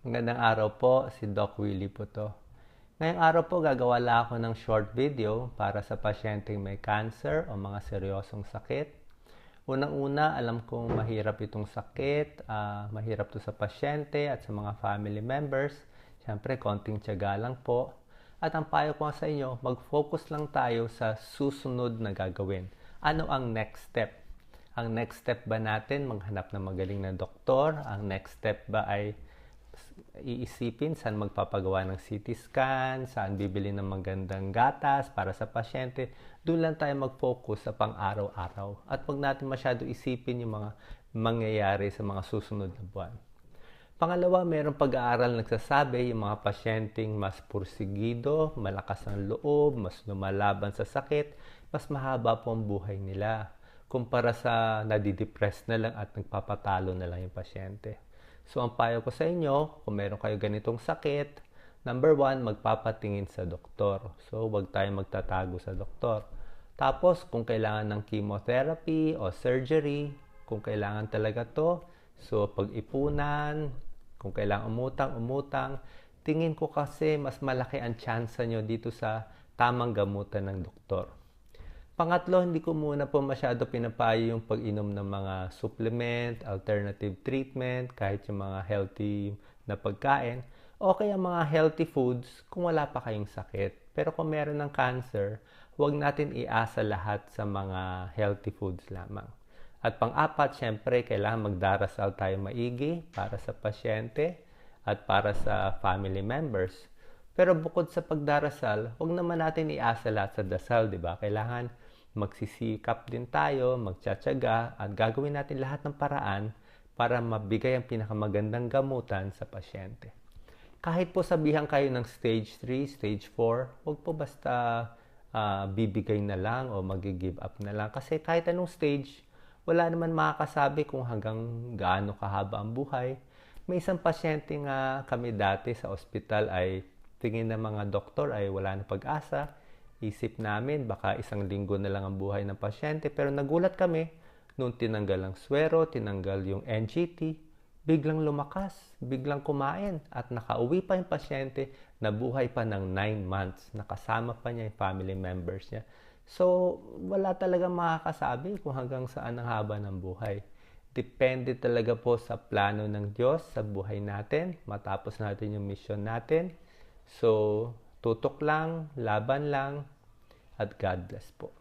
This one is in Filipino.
Magandang araw po, si Doc Willie po to. Ngayong araw po gagawa lang ako ng short video para sa pasyenteng may cancer o mga seryosong sakit. Unang-una, alam kong mahirap itong sakit, ah, mahirap to sa pasyente at sa mga family members. Siyempre, konting tiyaga lang po. At ang payo ko sa inyo, mag-focus lang tayo sa susunod na gagawin. Ano ang next step? Ang next step ba natin, maghanap ng magaling na doktor? Ang next step ba ay iisipin saan magpapagawa ng CT scan, saan bibili ng magandang gatas para sa pasyente. Doon lang tayo mag-focus sa pang-araw-araw. At wag natin masyado isipin yung mga mangyayari sa mga susunod na buwan. Pangalawa, mayroong pag-aaral nagsasabi yung mga pasyenteng mas pursigido, malakas ang loob, mas lumalaban sa sakit, mas mahaba po ang buhay nila kumpara sa nadidepress na lang at nagpapatalo na lang yung pasyente. So, ang payo ko sa inyo, kung meron kayo ganitong sakit, number one, magpapatingin sa doktor. So, wag tayo magtatago sa doktor. Tapos, kung kailangan ng chemotherapy o surgery, kung kailangan talaga to, so pag-ipunan, kung kailangan umutang, umutang, tingin ko kasi mas malaki ang chance nyo dito sa tamang gamutan ng doktor. Pangatlo, hindi ko muna po masyado pinapayo yung pag-inom ng mga supplement, alternative treatment, kahit yung mga healthy na pagkain, o kaya mga healthy foods kung wala pa kayong sakit. Pero kung meron ng cancer, huwag natin iasa lahat sa mga healthy foods lamang. At pang-apat, syempre, kailangan magdarasal tayo maigi para sa pasyente at para sa family members. Pero bukod sa pagdarasal, huwag naman natin iasa lahat sa dasal, di ba? Kailangan magsisikap din tayo, magtsatsaga, at gagawin natin lahat ng paraan para mabigay ang pinakamagandang gamutan sa pasyente. Kahit po sabihan kayo ng stage 3, stage 4, huwag po basta uh, bibigay na lang o mag-give up na lang. Kasi kahit anong stage, wala naman makakasabi kung hanggang gaano kahaba ang buhay. May isang pasyente nga kami dati sa ospital ay tingin ng mga doktor ay wala na pag-asa Isip namin baka isang linggo na lang ang buhay ng pasyente pero nagulat kami nung tinanggal ang swero, tinanggal yung NGT, biglang lumakas, biglang kumain at nakauwi pa yung pasyente na buhay pa ng 9 months. Nakasama pa niya yung family members niya. So, wala talaga makakasabi kung hanggang saan ang haba ng buhay. Depende talaga po sa plano ng Diyos sa buhay natin, matapos natin yung mission natin. So, Tutok lang, laban lang, at God bless po.